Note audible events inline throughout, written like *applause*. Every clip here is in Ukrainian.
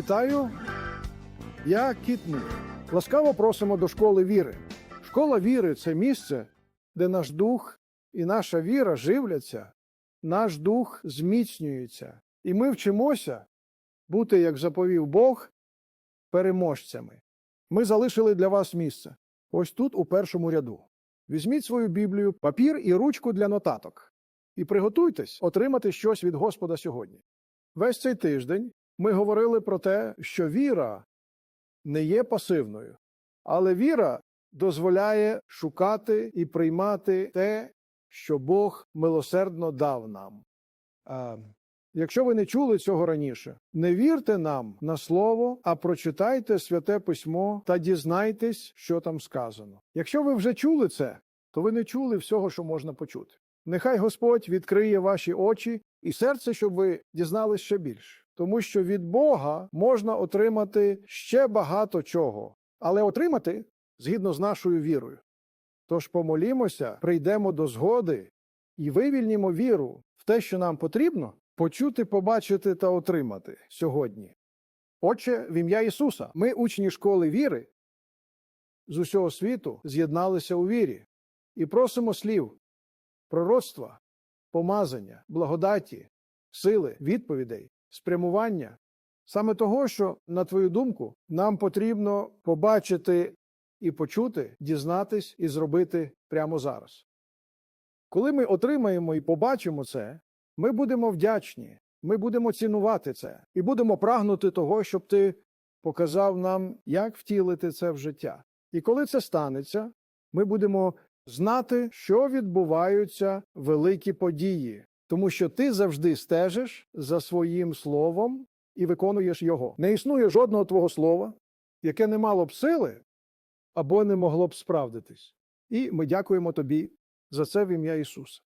Вітаю! Я Кіт Мур. Ласкаво просимо до школи віри. Школа віри це місце, де наш дух і наша віра живляться, наш дух зміцнюється, і ми вчимося бути, як заповів Бог, переможцями. Ми залишили для вас місце. Ось тут, у першому ряду. Візьміть свою Біблію, папір і ручку для нотаток. І приготуйтесь отримати щось від Господа сьогодні. Весь цей тиждень ми говорили про те, що віра не є пасивною, але віра дозволяє шукати і приймати те, що Бог милосердно дав нам. Якщо ви не чули цього раніше, не вірте нам на слово, а прочитайте святе письмо та дізнайтесь, що там сказано. Якщо ви вже чули це, то ви не чули всього, що можна почути. Нехай Господь відкриє ваші очі і серце, щоб ви дізнались ще більше. Тому що від Бога можна отримати ще багато чого, але отримати згідно з нашою вірою. Тож помолімося, прийдемо до згоди і вивільнімо віру в те, що нам потрібно почути, побачити та отримати сьогодні. Отче, в ім'я Ісуса, ми, учні школи віри, з усього світу з'єдналися у вірі і просимо слів, пророцтва, помазання, благодаті, сили, відповідей, спрямування, саме того, що, на твою думку, нам потрібно побачити і почути, дізнатись і зробити прямо зараз. Коли ми отримаємо і побачимо це, ми будемо вдячні, ми будемо цінувати це і будемо прагнути того, щоб ти показав нам, як втілити це в життя. І коли це станеться, ми будемо знати, що відбуваються великі події, тому що ти завжди стежиш за своїм словом і виконуєш його. Не існує жодного твого слова, яке не мало б сили або не могло б справдитись. І ми дякуємо тобі за це в ім'я Ісуса.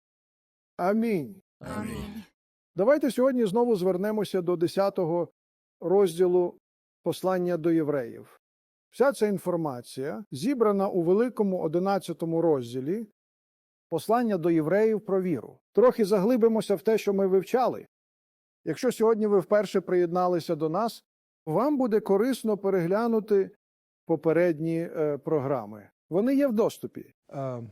Амінь. Амінь. Давайте сьогодні знову звернемося до 10 розділу послання до євреїв. Вся ця інформація зібрана у великому 11 розділі послання до євреїв про віру. Трохи заглибимося в те, що ми вивчали. Якщо сьогодні ви вперше приєдналися до нас, вам буде корисно переглянути попередні е, програми. Вони є в доступі. Е,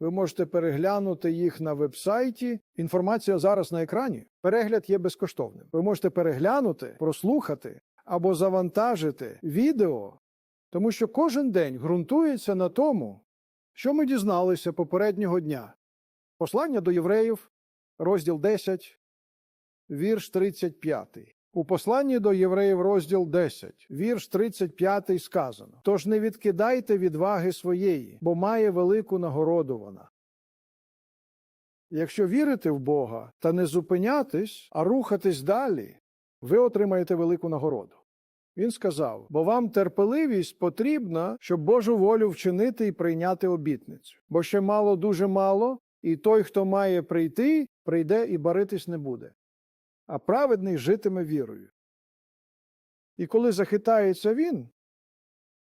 ви можете переглянути їх на вебсайті. Інформація зараз на екрані. Перегляд є безкоштовним. Ви можете переглянути, прослухати або завантажити відео, тому що кожен день ґрунтується на тому, що ми дізналися попереднього дня. Послання до євреїв, розділ 10, вірш 35. У посланні до євреїв розділ 10, вірш 35 сказано: Тож не відкидайте відваги своєї, бо має велику нагороду вона. Якщо вірити в Бога та не зупинятись, а рухатись далі, ви отримаєте велику нагороду. Він сказав: бо вам терпеливість потрібна, щоб Божу волю вчинити і прийняти обітницю. Бо ще мало дуже мало, і той, хто має прийти, прийде і баритись не буде а праведний житиме вірою. І коли захитається він,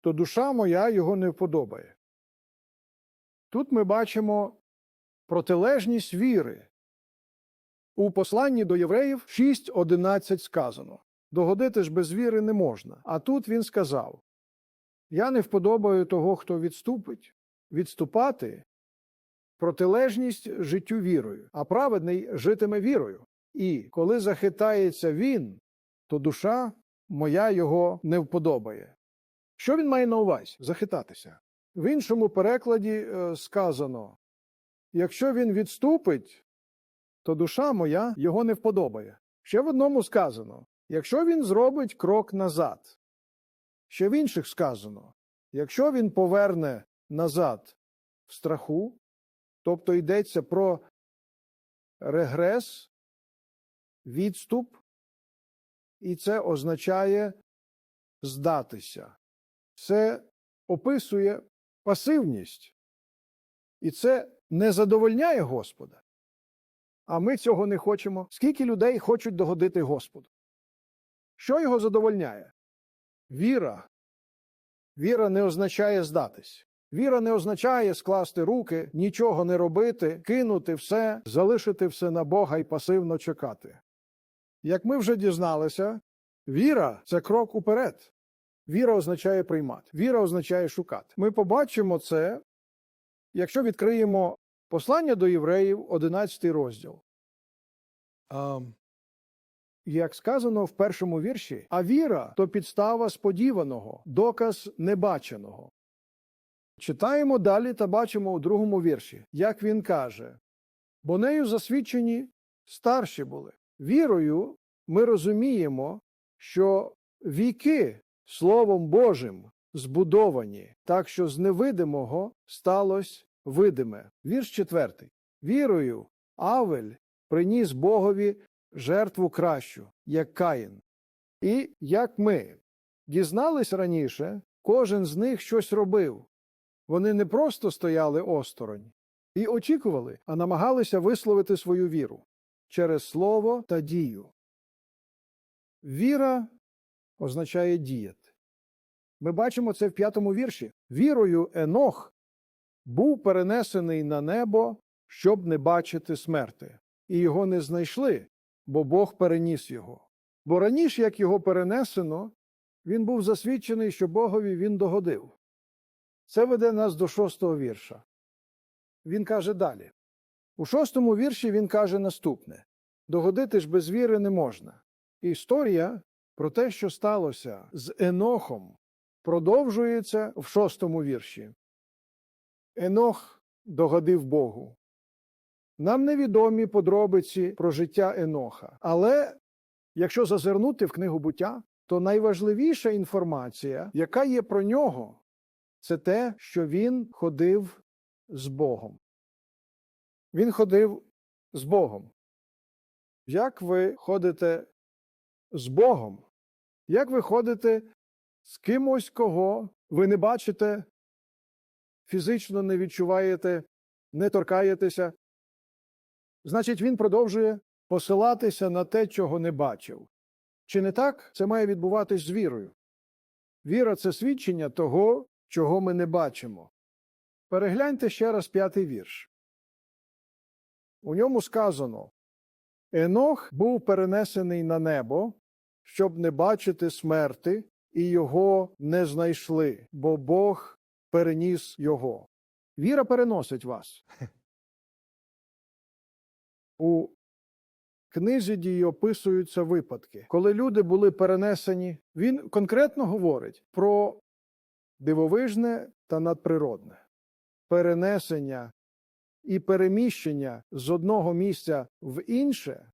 то душа моя його не вподобає. Тут ми бачимо протилежність віри. У посланні до євреїв 6.11 сказано Догодити ж без віри не можна. А тут він сказав Я не вподобаю того, хто відступить, відступати протилежність життю вірою, а праведний житиме вірою. І коли захитається він, то душа моя його не вподобає. Що він має на увазі? Захитатися. В іншому перекладі е, сказано якщо він відступить, то душа моя його не вподобає. Ще в одному сказано якщо він зробить крок назад. Ще в інших сказано якщо він поверне назад в страху, тобто йдеться про регрес відступ, і це означає здатися. Це описує пасивність, і це не задовольняє Господа. А ми цього не хочемо. Скільки людей хочуть догодити Господу? Що його задовольняє? Віра. Віра не означає здатись. Віра не означає скласти руки, нічого не робити, кинути все, залишити все на Бога і пасивно чекати. Як ми вже дізналися, Віра це крок уперед. Віра означає приймати. Віра означає шукати. Ми побачимо це, якщо відкриємо послання до євреїв, 11 розділ. Як сказано в першому вірші, а віра то підстава сподіваного, доказ небаченого. Читаємо далі та бачимо у другому вірші, як він каже: бо нею засвідчені старші були. Вірою ми розуміємо, що віки Словом Божим збудовані, так що з невидимого сталося видиме. Вірш четвертий. Вірою Авель приніс Богові жертву кращу, як Каїн. І як ми дізнались раніше, кожен з них щось робив. Вони не просто стояли осторонь і очікували, а намагалися висловити свою віру через слово та дію. Віра означає діяти. Ми бачимо це в п'ятому вірші. Вірою Енох був перенесений на небо, щоб не бачити смерти, і його не знайшли, бо Бог переніс його. Бо раніше, як його перенесено, він був засвідчений, що Богові він догодив. Це веде нас до шостого вірша. Він каже далі. У шостому вірші він каже наступне: догодити ж без віри не можна. Історія про те, що сталося з Енохом, продовжується в шостому вірші. Енох догодив Богу. Нам невідомі подробиці про життя Еноха, але якщо зазирнути в книгу буття, то найважливіша інформація, яка є про нього, це те, що він ходив з Богом. Він ходив з Богом. Як ви ходите з Богом? Як ви ходите з кимось, кого ви не бачите, фізично не відчуваєте, не торкаєтеся? Значить, він продовжує посилатися на те, чого не бачив. Чи не так це має відбуватись з вірою? Віра це свідчення того, чого ми не бачимо. Перегляньте ще раз п'ятий вірш. У ньому сказано Енох був перенесений на небо, щоб не бачити смерти, і його не знайшли, бо Бог переніс його. Віра переносить вас. У книзі дії описуються випадки, коли люди були перенесені. Він конкретно говорить про дивовижне та надприродне перенесення і переміщення з одного місця в інше,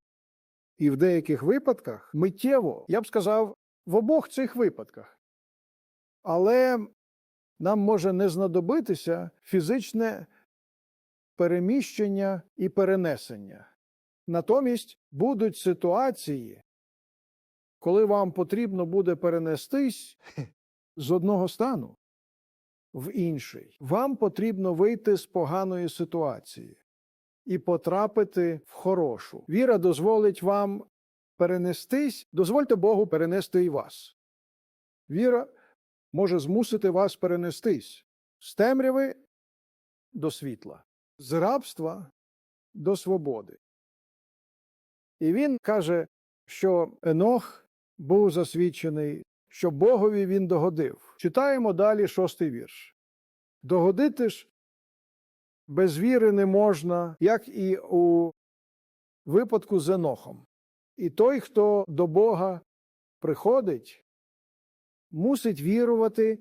і в деяких випадках миттєво, я б сказав, в обох цих випадках. Але нам може не знадобитися фізичне переміщення і перенесення. Натомість будуть ситуації, коли вам потрібно буде перенестись з одного стану в інший. Вам потрібно вийти з поганої ситуації і потрапити в хорошу. Віра дозволить вам перенестись, дозвольте Богу перенести і вас. Віра може змусити вас перенестись з темряви до світла, з рабства до свободи. І він каже, що Енох був засвідчений, що Богові він догодив. Читаємо далі шостий вірш. Догодити ж без віри не можна, як і у випадку з Енохом. І той, хто до Бога приходить, мусить вірувати,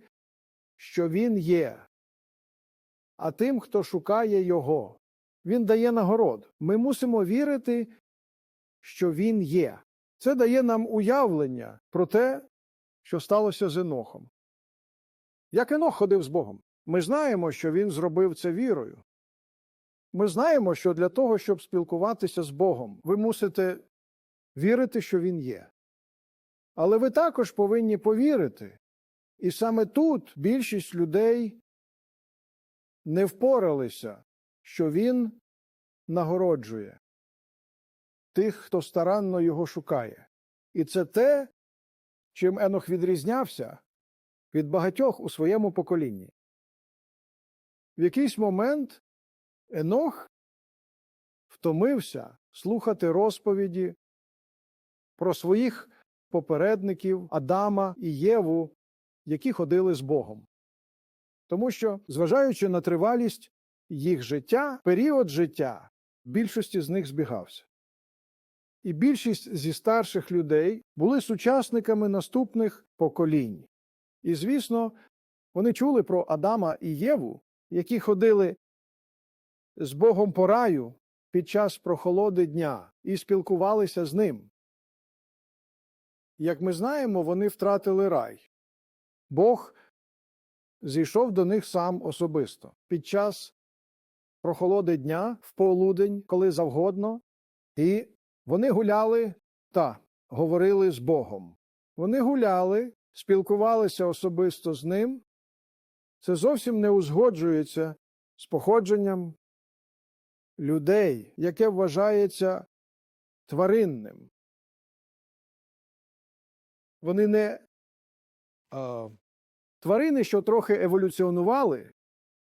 що Він є. А тим, хто шукає Його, Він дає нагород. Ми мусимо вірити, що Він є. Це дає нам уявлення про те, що сталося з Енохом. Як Енох ходив з Богом? Ми знаємо, що він зробив це вірою. Ми знаємо, що для того, щоб спілкуватися з Богом, ви мусите вірити, що Він є. Але ви також повинні повірити. І саме тут більшість людей не впоралися, що Він нагороджує тих, хто старанно його шукає. І це те, чим Енох відрізнявся від багатьох у своєму поколінні. В якийсь момент Енох втомився слухати розповіді про своїх попередників Адама і Єву, які ходили з Богом. Тому що, зважаючи на тривалість їх життя, період життя більшості з них збігався. І більшість зі старших людей були сучасниками наступних поколінь. І, звісно, вони чули про Адама і Єву, які ходили з Богом по раю під час прохолоди дня і спілкувалися з ним. Як ми знаємо, вони втратили рай. Бог зійшов до них сам особисто під час прохолоди дня в полудень, коли завгодно, і вони гуляли та говорили з Богом. Вони гуляли, спілкувалися особисто з ним. Це зовсім не узгоджується з походженням людей, яке вважається тваринним. Вони не а, тварини, що трохи еволюціонували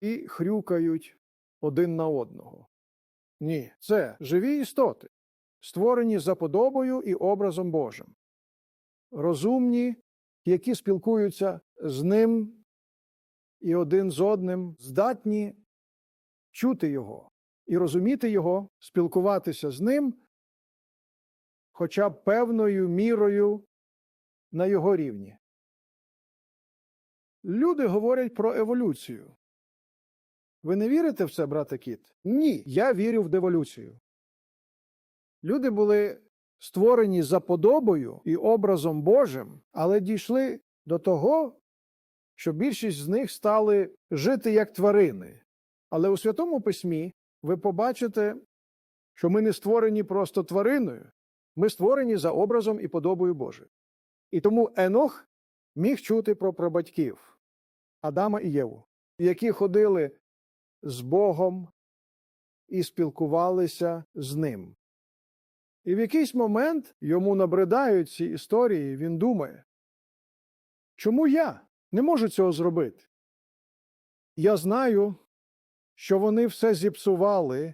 і хрюкають один на одного. Ні, це живі істоти, створені за подобою і образом Божим, розумні, які спілкуються з ним і один з одним, здатні чути його і розуміти його, спілкуватися з ним, хоча б певною мірою на його рівні. Люди говорять про еволюцію. Ви не вірите в це, брате Кіт? Ні, я вірю в деволюцію. Люди були створені за подобою і образом Божим, але дійшли до того, що більшість з них стали жити як тварини. Але у Святому Письмі ви побачите, що ми не створені просто твариною, ми створені за образом і подобою Божою. І тому Енох міг чути про прабатьків Адама і Єву, які ходили з Богом і спілкувалися з ним. І в якийсь момент йому набридають ці історії, він думає, чому я не можу цього зробити? Я знаю, що вони все зіпсували,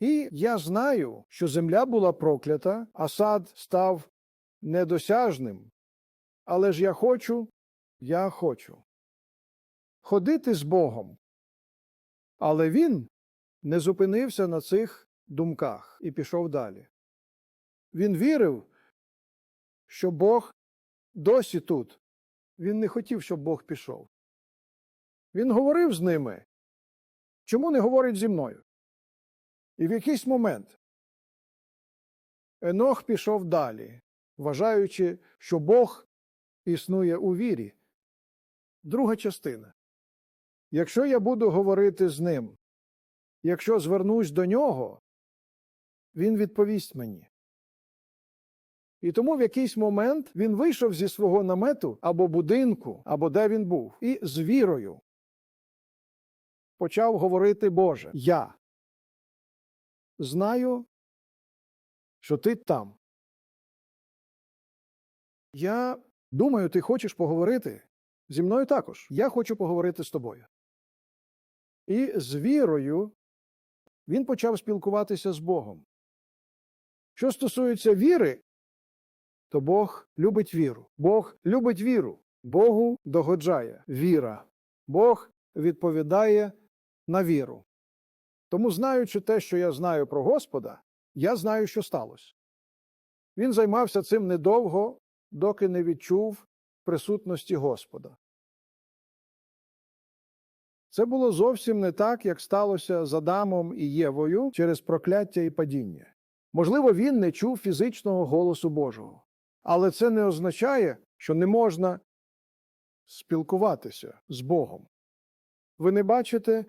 і я знаю, що земля була проклята, а сад став недосяжним. Але ж я хочу, я хочу ходити з Богом. Але він не зупинився на цих думках і пішов далі. Він вірив, що Бог досі тут. Він не хотів, щоб Бог пішов. Він говорив з ними. Чому не говорить зі мною? І в якийсь момент Енох пішов далі, вважаючи, що Бог існує у вірі. Друга частина. Якщо я буду говорити з ним, якщо звернусь до нього, він відповість мені. І тому в якийсь момент він вийшов зі свого намету або будинку, або де він був, і з вірою почав говорити Боже, я знаю, що ти там. Я думаю, ти хочеш поговорити зі мною також. Я хочу поговорити з тобою. І з вірою він почав спілкуватися з Богом. Що стосується віри, то Бог любить віру. Бог любить віру. Богу догоджає віра. Бог відповідає на віру. Тому, знаючи те, що я знаю про Господа, я знаю, що сталося. Він займався цим недовго, доки не відчув присутності Господа. Це було зовсім не так, як сталося з Адамом і Євою через прокляття і падіння. Можливо, він не чув фізичного голосу Божого, але це не означає, що не можна спілкуватися з Богом. Ви не бачите,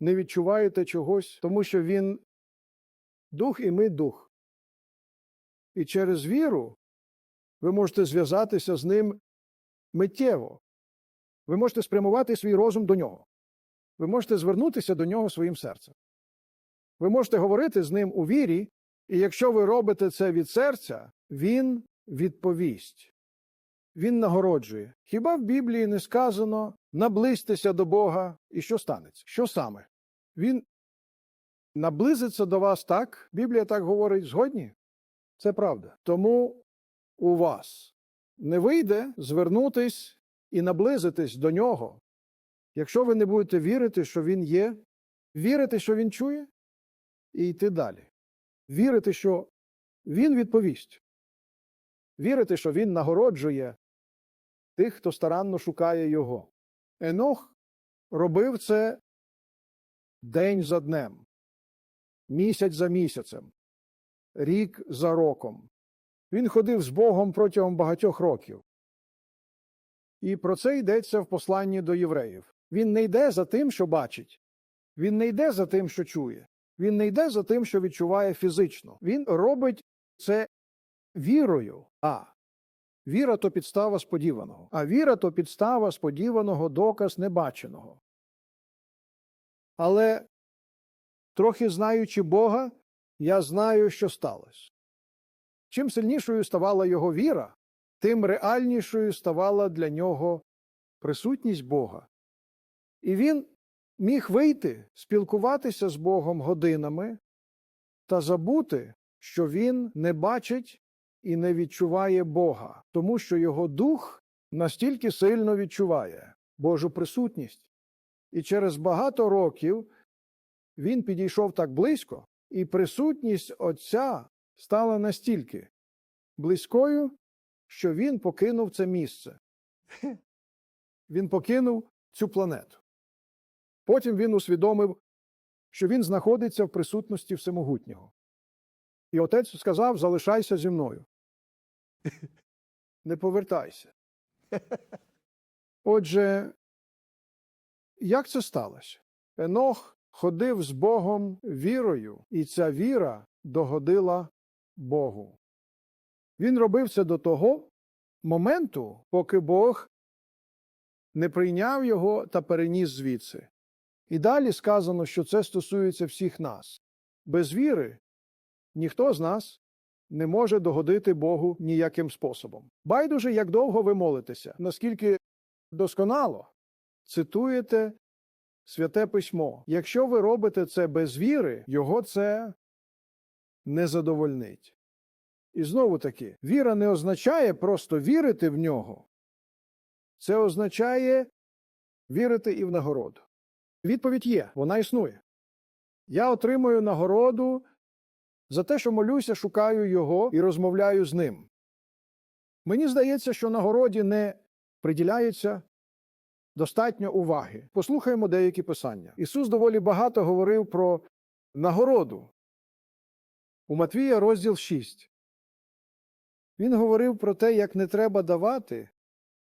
не відчуваєте чогось, тому що Він дух і ми дух. І через віру ви можете зв'язатися з ним миттєво. Ви можете спрямувати свій розум до нього. Ви можете звернутися до нього своїм серцем. Ви можете говорити з ним у вірі, і якщо ви робите це від серця, він відповість. Він нагороджує. Хіба в Біблії не сказано наблизьтеся до Бога, і що станеться? Що саме? Він наблизиться до вас так, Біблія так говорить, згодні? Це правда. Тому у вас. Не вийде звернутись і наблизитись до нього, якщо ви не будете вірити, що він є, вірити, що він чує, і йти далі. Вірити, що він відповість. Вірити, що він нагороджує тих, хто старанно шукає його. Енох робив це день за днем, місяць за місяцем, рік за роком. Він ходив з Богом протягом багатьох років. І про це йдеться в посланні до євреїв. Він не йде за тим, що бачить, він не йде за тим, що чує, він не йде за тим, що відчуває фізично. Він робить це вірою. А віра то підстава сподіваного, а віра то підстава сподіваного, доказ небаченого. Але трохи знаючи Бога, я знаю, що сталося. Чим сильнішою ставала його віра, тим реальнішою ставала для нього присутність Бога. І він міг вийти, спілкуватися з Богом годинами та забути, що він не бачить і не відчуває Бога, тому що його дух настільки сильно відчуває Божу присутність. І через багато років він підійшов так близько, і присутність Отця стала настільки близькою, що він покинув це місце. *laughs* Він покинув цю планету. Потім він усвідомив, що він знаходиться в присутності Всемогутнього. І отець сказав: залишайся зі мною. Не повертайся. Отже, як це сталося? Енох ходив з Богом вірою, і ця віра догодила Богу. Він робив це до того моменту, поки Бог не прийняв його та переніс звідси. І далі сказано, що це стосується всіх нас. Без віри ніхто з нас не може догодити Богу ніяким способом. Байдуже, як довго ви молитеся, наскільки досконало цитуєте святе письмо. Якщо ви робите це без віри, його це не задовольнить. І знову таки, віра не означає просто вірити в нього. Це означає вірити і в нагороду. Відповідь є, вона існує. Я отримую нагороду за те, що молюся, шукаю його і розмовляю з ним. Мені здається, що нагороді не приділяється достатньо уваги. Послухаємо деякі писання. Ісус доволі багато говорив про нагороду. У Матвія розділ 6. Він говорив про те, як не треба давати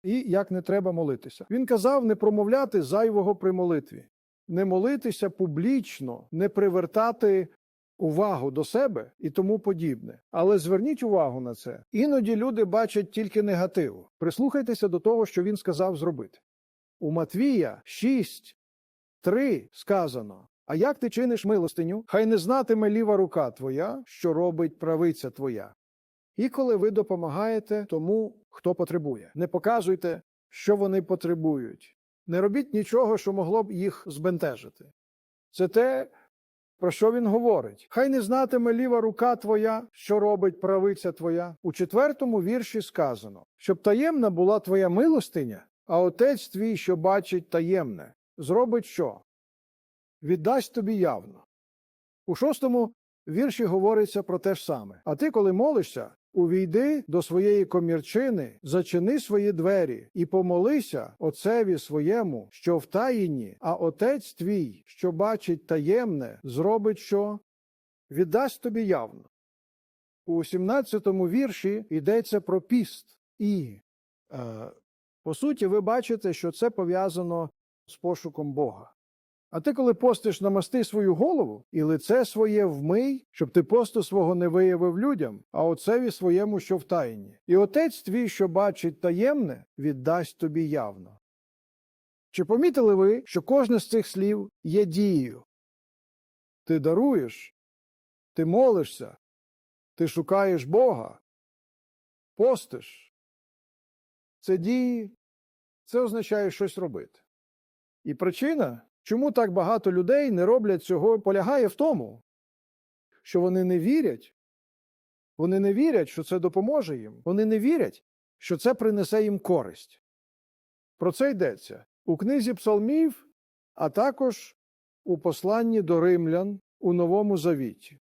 і як не треба молитися. Він казав не промовляти зайвого при молитві, не молитися публічно, не привертати увагу до себе і тому подібне. Але зверніть увагу на це. Іноді люди бачать тільки негатив. Прислухайтеся до того, що він сказав зробити. У Матвія 6, 3 сказано. А як ти чиниш милостиню? Хай не знатиме ліва рука твоя, що робить правиця твоя. І коли ви допомагаєте тому, хто потребує, не показуйте, що вони потребують. Не робіть нічого, що могло б їх збентежити. Це те, про що він говорить. Хай не знатиме ліва рука твоя, що робить правиця твоя. У четвертому вірші сказано, щоб таємна була твоя милостиня, а отець твій, що бачить таємне, зробить що? Віддасть тобі явно. У шостому вірші говориться про те ж саме. А ти, коли молишся, увійди до своєї комірчини, зачини свої двері і помолися отцеві своєму, що в таїні, а отець твій, що бачить таємне, зробить що? Віддасть тобі явно. У 17-му вірші йдеться про піст. І, е, по суті, ви бачите, що це пов'язано з пошуком Бога. А ти, коли постиш, намасти свою голову і лице своє вмий, щоб ти посту свого не виявив людям, а отцеві своєму, що в тайні. І отець твій, що бачить таємне, віддасть тобі явно. Чи помітили ви, що кожне з цих слів є дією? Ти даруєш, ти молишся, ти шукаєш Бога, постиш. Це дії, це означає щось робити. І причина, чому так багато людей не роблять цього, полягає в тому, що вони не вірять, Вони не вірять, що це допоможе їм. Вони не вірять, що це принесе їм користь. Про це йдеться у книзі Псалмів, а також у посланні до римлян у Новому Завіті.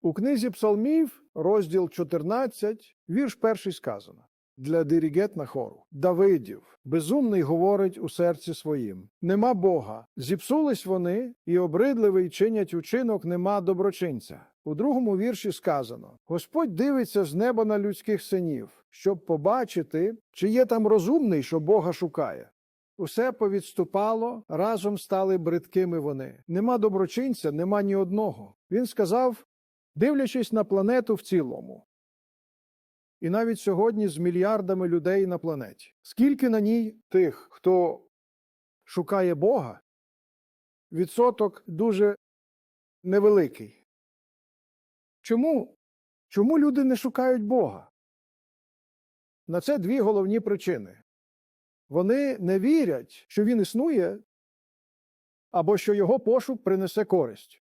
У книзі Псалмів, розділ 14, вірш перший сказано для диригетна хору. Давидів, безумний говорить у серці своїм: Нема Бога. Зіпсулись вони, і обридливий чинять учинок нема доброчинця. У другому вірші сказано: Господь дивиться з неба на людських синів, щоб побачити, чи є там розумний, що Бога шукає. Усе повідступало, разом стали бридкими вони. Нема доброчинця, нема ні одного. Він сказав, дивлячись на планету в цілому. І навіть сьогодні з мільярдами людей на планеті. Скільки на ній тих, хто шукає Бога, відсоток дуже невеликий. Чому? Чому люди не шукають Бога? На це дві головні причини. Вони не вірять, що він існує, або що його пошук принесе користь.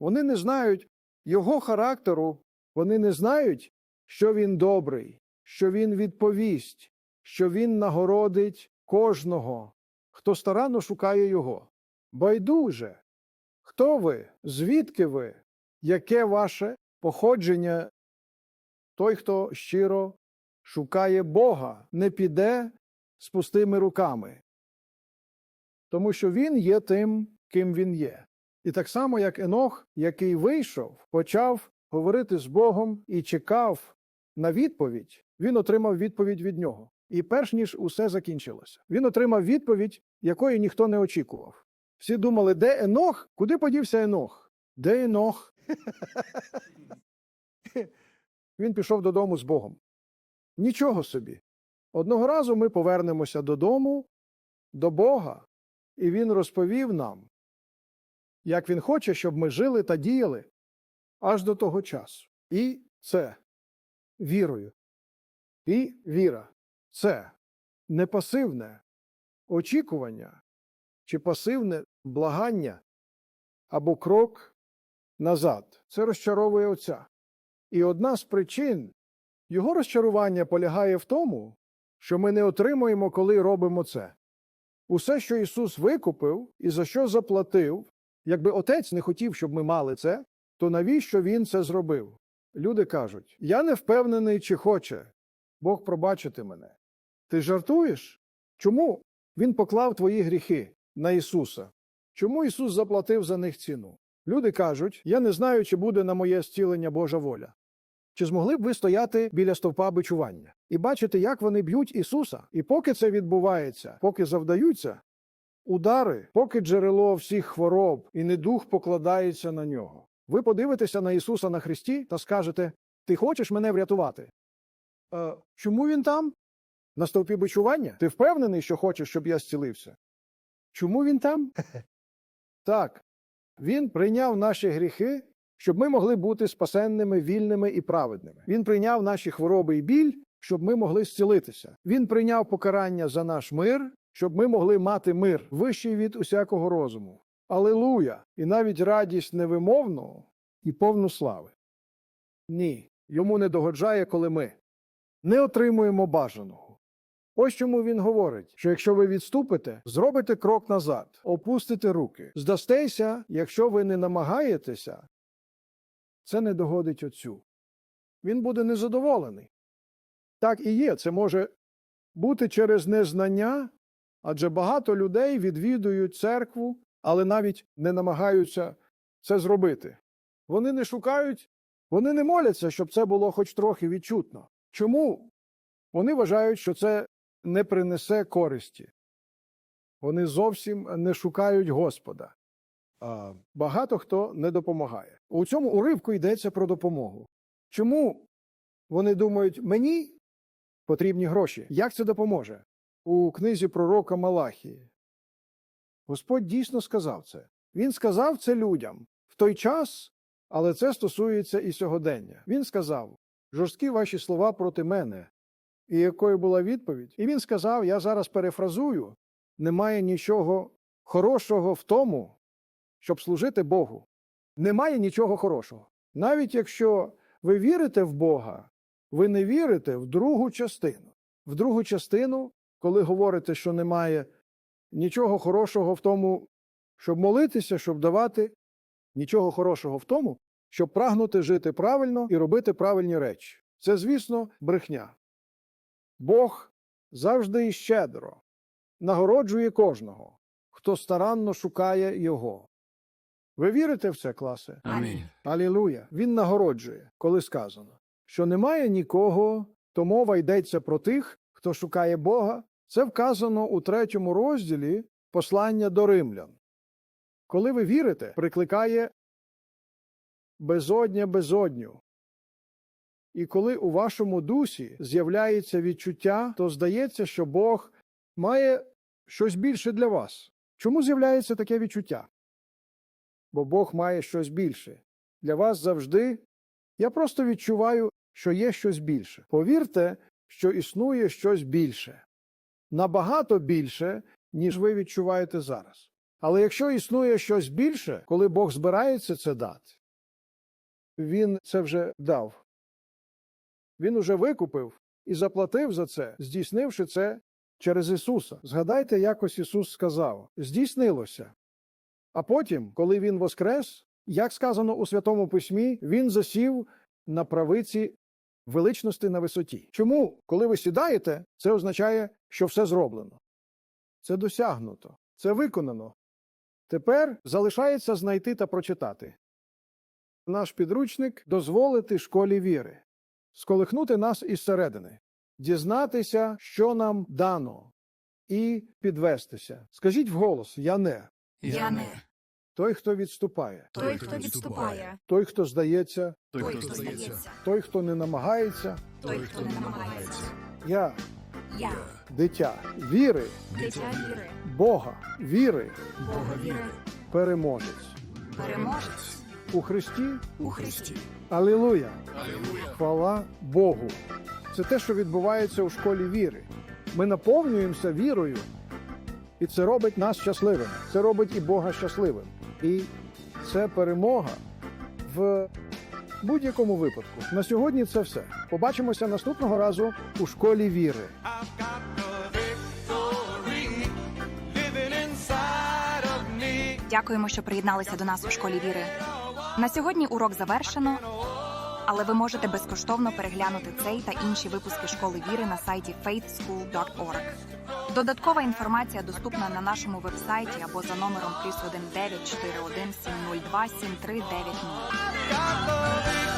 Вони не знають його характеру, вони не знають, що він добрий, що він відповість, що він нагородить кожного, хто старанно шукає його. Байдуже, хто ви, звідки ви, яке ваше походження? Той, хто щиро шукає Бога, не піде з пустими руками, тому що він є тим, ким він є. І так само, як Енох, який вийшов, почав говорити з Богом і чекав на відповідь, він отримав відповідь від нього. І перш ніж усе закінчилося, він отримав відповідь, якої ніхто не очікував. Всі думали, де Енох? Куди подівся Енох? Де Енох? *laughs* Він пішов додому з Богом. Нічого собі. Одного разу ми повернемося додому, до Бога, і Він розповів нам, як Він хоче, щоб ми жили та діяли аж до того часу. І це вірою. І віра це не пасивне очікування чи пасивне благання або крок назад. Це розчаровує Отця. І одна з причин його розчарування полягає в тому, що ми не отримуємо, коли робимо це. Усе, що Ісус викупив і за що заплатив, якби Отець не хотів, щоб ми мали це, то навіщо Він це зробив? Люди кажуть: Я не впевнений, чи хоче Бог пробачити мене. Ти жартуєш? Чому Він поклав твої гріхи на Ісуса? Чому Ісус заплатив за них ціну? Люди кажуть: Я не знаю, чи буде на моє зцілення Божа воля. Чи змогли б ви стояти біля стовпа бичування і бачити, як вони б'ють Ісуса? І поки це відбувається, поки завдаються удари, поки джерело всіх хвороб і недух покладається на нього. Ви подивитеся на Ісуса на Христі та скажете: Ти хочеш мене врятувати? Е, чому він там? На стовпі бичування? Ти впевнений, що хочеш, щоб я зцілився? Чому він там? *laughs* Так, він прийняв наші гріхи, щоб ми могли бути спасенними, вільними і праведними. Він прийняв наші хвороби і біль, щоб ми могли зцілитися. Він прийняв покарання за наш мир, щоб ми могли мати мир, вищий від усякого розуму. Алилуя! І навіть радість невимовну і повну слави. Ні, йому не догоджає, коли ми не отримуємо бажаного. Ось чому він говорить, що якщо ви відступите, зробите крок назад, опустите руки, здастеся, якщо ви не намагаєтеся, це не догодить отцю. Він буде незадоволений. Так і є, це може бути через незнання, адже багато людей відвідують церкву, але навіть не намагаються це зробити. Вони не шукають, вони не моляться, щоб це було хоч трохи відчутно. Чому? Вони вважають, що це не принесе користі. Вони зовсім не шукають Господа. А багато хто не допомагає. У цьому уривку йдеться про допомогу. Чому вони думають, мені потрібні гроші? Як це допоможе? У книзі пророка Малахії. Господь дійсно сказав це. Він сказав це людям в той час, але це стосується і сьогодення. Він сказав: жорсткі ваші слова проти мене. І якою була відповідь? І він сказав: Я зараз перефразую: немає нічого хорошого в тому, щоб служити Богу. Немає нічого хорошого. Навіть якщо ви вірите в Бога, ви не вірите в другу частину. В другу частину, коли говорите, що немає нічого хорошого в тому, щоб молитися, щоб давати, нічого хорошого в тому, щоб прагнути жити правильно і робити правильні речі. Це, звісно, брехня. Бог завжди і щедро нагороджує кожного, хто старанно шукає його. Ви вірите в це, класе? Амінь. Алілуя. Він нагороджує, коли сказано, що немає нікого, то мова йдеться про тих, хто шукає Бога. Це вказано у третьому розділі послання до римлян. Коли ви вірите, прикликає безодня безодню. І коли у вашому дусі з'являється відчуття, то здається, що Бог має щось більше для вас. Чому з'являється таке відчуття? Бо Бог має щось більше. Для вас завжди я просто відчуваю, що є щось більше. Повірте, що існує щось більше. Набагато більше, ніж ви відчуваєте зараз. Але якщо існує щось більше, коли Бог збирається це дати, Він це вже дав. Він уже викупив і заплатив за це, здійснивши це через Ісуса. Згадайте, якось Ісус сказав: здійснилося. А потім, коли Він воскрес, як сказано у Святому Письмі, Він засів на правиці величності на висоті. Чому, коли ви сідаєте, це означає, що все зроблено? Це досягнуто, це виконано. Тепер залишається знайти та прочитати. Наш підручник дозволити школі віри, сколихнути нас із середини, дізнатися, що нам дано, і підвестися. Скажіть вголос Я не. Я не Той, хто відступає, той, хто відступає, той, хто здається, той, хто здається, той, хто не намагається, той, хто не намагається. я. Я. Дитя віри, дитя віри, Бога, віри, Бога віри, переможець. переможець. У Христі. У Христі. Алілуя! Хвала Богу! Це те, що відбувається у школі віри. Ми наповнюємося вірою, і це робить нас щасливими. Це робить і Бога щасливим. І це перемога в будь-якому випадку. На сьогодні це все. Побачимося наступного разу у школі віри. Дякуємо, що приєдналися до нас у школі віри. На сьогодні урок завершено, але ви можете безкоштовно переглянути цей та інші випуски школи віри на сайті faithschool.org. Додаткова інформація доступна на нашому вебсайті або за номером плюс 1941 702 7390. Got the victory.